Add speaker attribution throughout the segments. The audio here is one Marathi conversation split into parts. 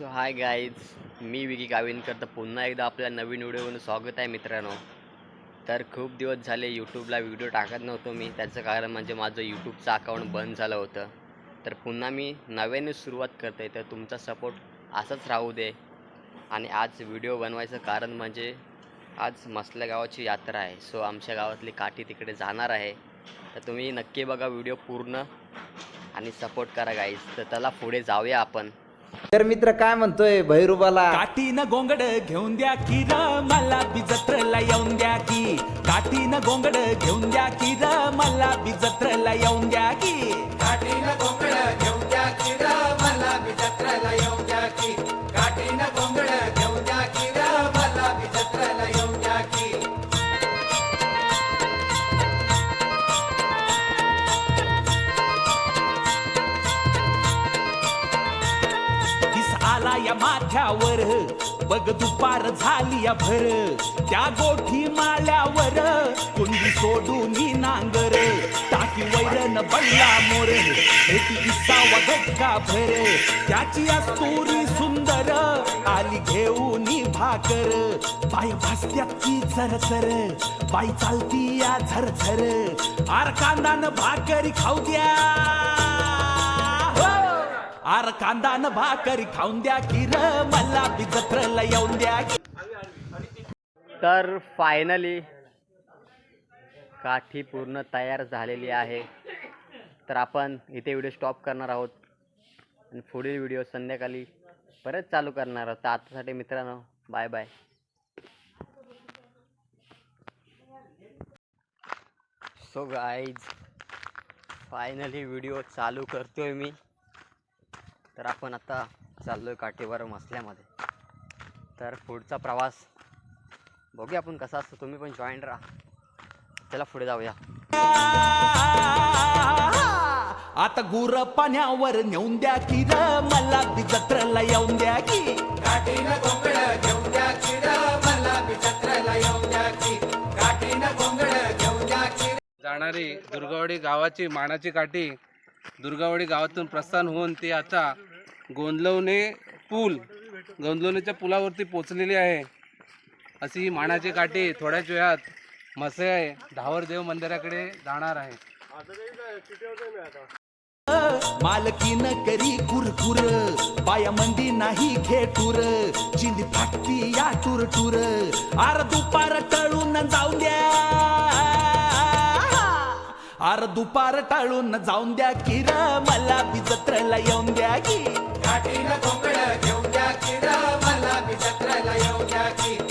Speaker 1: सो हाय गाईज मी विकी गाविनकर तर पुन्हा एकदा आपल्या नवीन व्हिडिओवरून स्वागत आहे मित्रांनो. तर खूप दिवस झाले यूट्यूबला व्हिडिओ टाकत नव्हतो मी. त्याचं कारण म्हणजे माझं यूट्यूबचं अकाउंट बंद झालं होतं. तर पुन्हा मी नव्याने सुरुवात करते तर तुमचा सपोर्ट असंच राहू दे. आणि आज व्हिडिओ बनवायचं कारण म्हणजे आज मसल्या गावाची यात्रा आहे. सो आमच्या गावातली काठी तिकडे जाणार आहे. तर तुम्ही नक्की बघा व्हिडिओ पूर्ण आणि सपोर्ट करा गाईज तर त्याला पुढे जाऊया आपण.
Speaker 2: तर मित्र काय म्हणतोय भैरुबाला?
Speaker 3: काठीनं गोंगड घेऊन द्या की र मला बी जत्रेला येऊन द्या की. काठीनं गोंगड घेऊन द्या की र मला बी जत्रेला येऊन द्या की.
Speaker 4: काठीनं
Speaker 3: या माथ्यावर बघ दुपार झाली भर त्या गोठी माल्यावर कुंडी सोडून नांगर. टाकी वैरण बल्ला मोर. घटका भर त्याची अस्तुरी सुंदर आली घेऊन भाकर. बाई भासत्यात ती झरझर बाई चालती या झरझर. आर कांदान भाकरी खाऊ द्या. आर कांदा न भाकरी खाऊन द्या की र मला बी जत्रेला येऊन द्या.
Speaker 1: तर फायनली काठी पूर्ण तयार झालेली आहे. तर आपण इथे व्हिडिओ स्टॉप करणार आहोत. आणि पुढील व्हिडिओ संध्याकाळी परत चालू करणार आहोत. तर आतासाठी मित्रांनो bye bye so guys finally video चालू करतोय मी. तर आपण आता चाललोय काठीवर मसल्यामध्ये. तर पुढचा प्रवास बघूया आपण कसा असतो. तुम्ही पण जॉईन राहा. चला पुढे जाऊया.
Speaker 3: आता गुर पाण्यावर नेऊन द्या की र मला बी जत्रेला येऊन द्या की.
Speaker 4: काठीनं गोंगड घेऊन द्या की र मला बी जत्रेला येऊन द्या की. काठीनं गोंगड घेऊन द्या की
Speaker 5: जाणारी दुर्गावाडी गावाची मानाची काठी दुर्गावाडी गावातून प्रस्थान होऊन ती आता गोंदलवणे पूल गोंदलवणेच्या पुलावरती पोचलेली आहे. अशी मानाची काठी थोड्याच वेळात मसे धावर देव मंदिराकडे जाणार आहे.
Speaker 3: मालकीन करी कुरकुर बाया मंदी नाही खेटूर चिंदी फाटती या टूर टूर आर दुपार टळून जाऊन द्या. आर दुपार टाळून जाऊन द्या की मला बिजत्रला येऊन द्या की
Speaker 4: काठीनं गोंगड घेऊन या की मला मी जत्रेला येऊन या की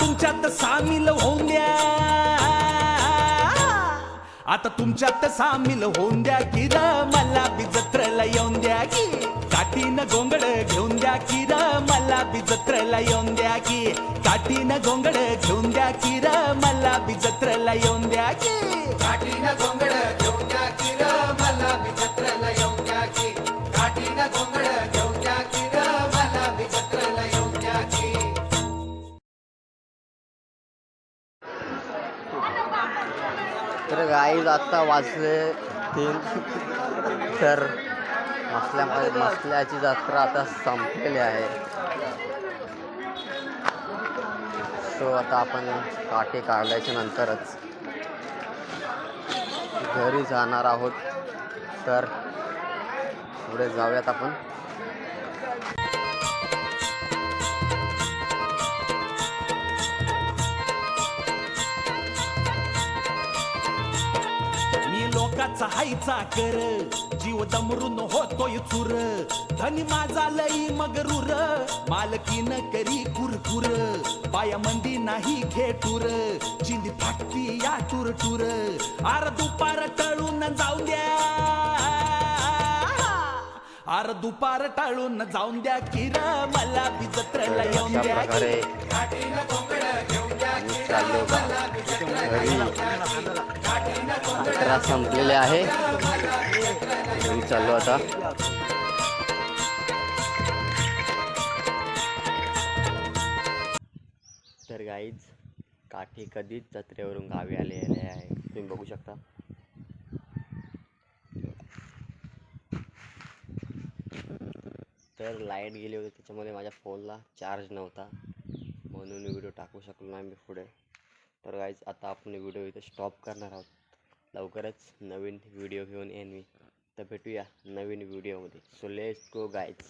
Speaker 3: तुमच्यात सामील होऊन द्या. आता तुमच्यात सामील होऊन द्या की र मला बी येऊन द्या की काठीनं गोंगड घेऊन द्या की र मला बी येऊन द्या की काठीनं गोंगड घेऊन द्या की र मला बी येऊन द्या की
Speaker 4: काठीनं गोंगड घेऊन द्या की र मला बी येऊन द्या की काठीनं गोंगड
Speaker 1: तर आत्ता वाजले तीन. तर मसल्या मसल्याची जत्रा आता संपलेली आहे. सो आता आपण काटे काढल्याच्या नंतरच घरी जाणार आहोत. तर पुढे जाऊयात आपण.
Speaker 3: मी लोकाचा हायचा कर जीव दमरून होतोय चुर. धनी माझा लई मगरूर. मालकीन करी कुरकुर. बाया मंदी नाही खेटूर. चिंदी फाटती या टूर टूर. आर दुपार टळून जाऊ द्या. आर दुपार टाळून जाऊन द्या किर. मला बी जत्रेला
Speaker 1: तर
Speaker 3: येऊन द्या
Speaker 1: जत्रा संपलेले आहे. घरी चाललो आता. तर गाईज काठी कधीच जत्रेवरून गावी आलेले आहे तुम्ही बघू शकता. तर लाइट गेली होती त्याच्यामध्ये माझ्या फोनला चार्ज नव्हता. म्हणून व्हिडिओ टाकू शकलो नाही मी पुढे. तर गाईज आता आपण व्हिडिओ इथे स्टॉप करणार आहोत. लवकरच नवीन व्हिडिओ घेऊन येईन मी. तर भेटूया नवीन व्हिडिओमध्ये. So let's go गायच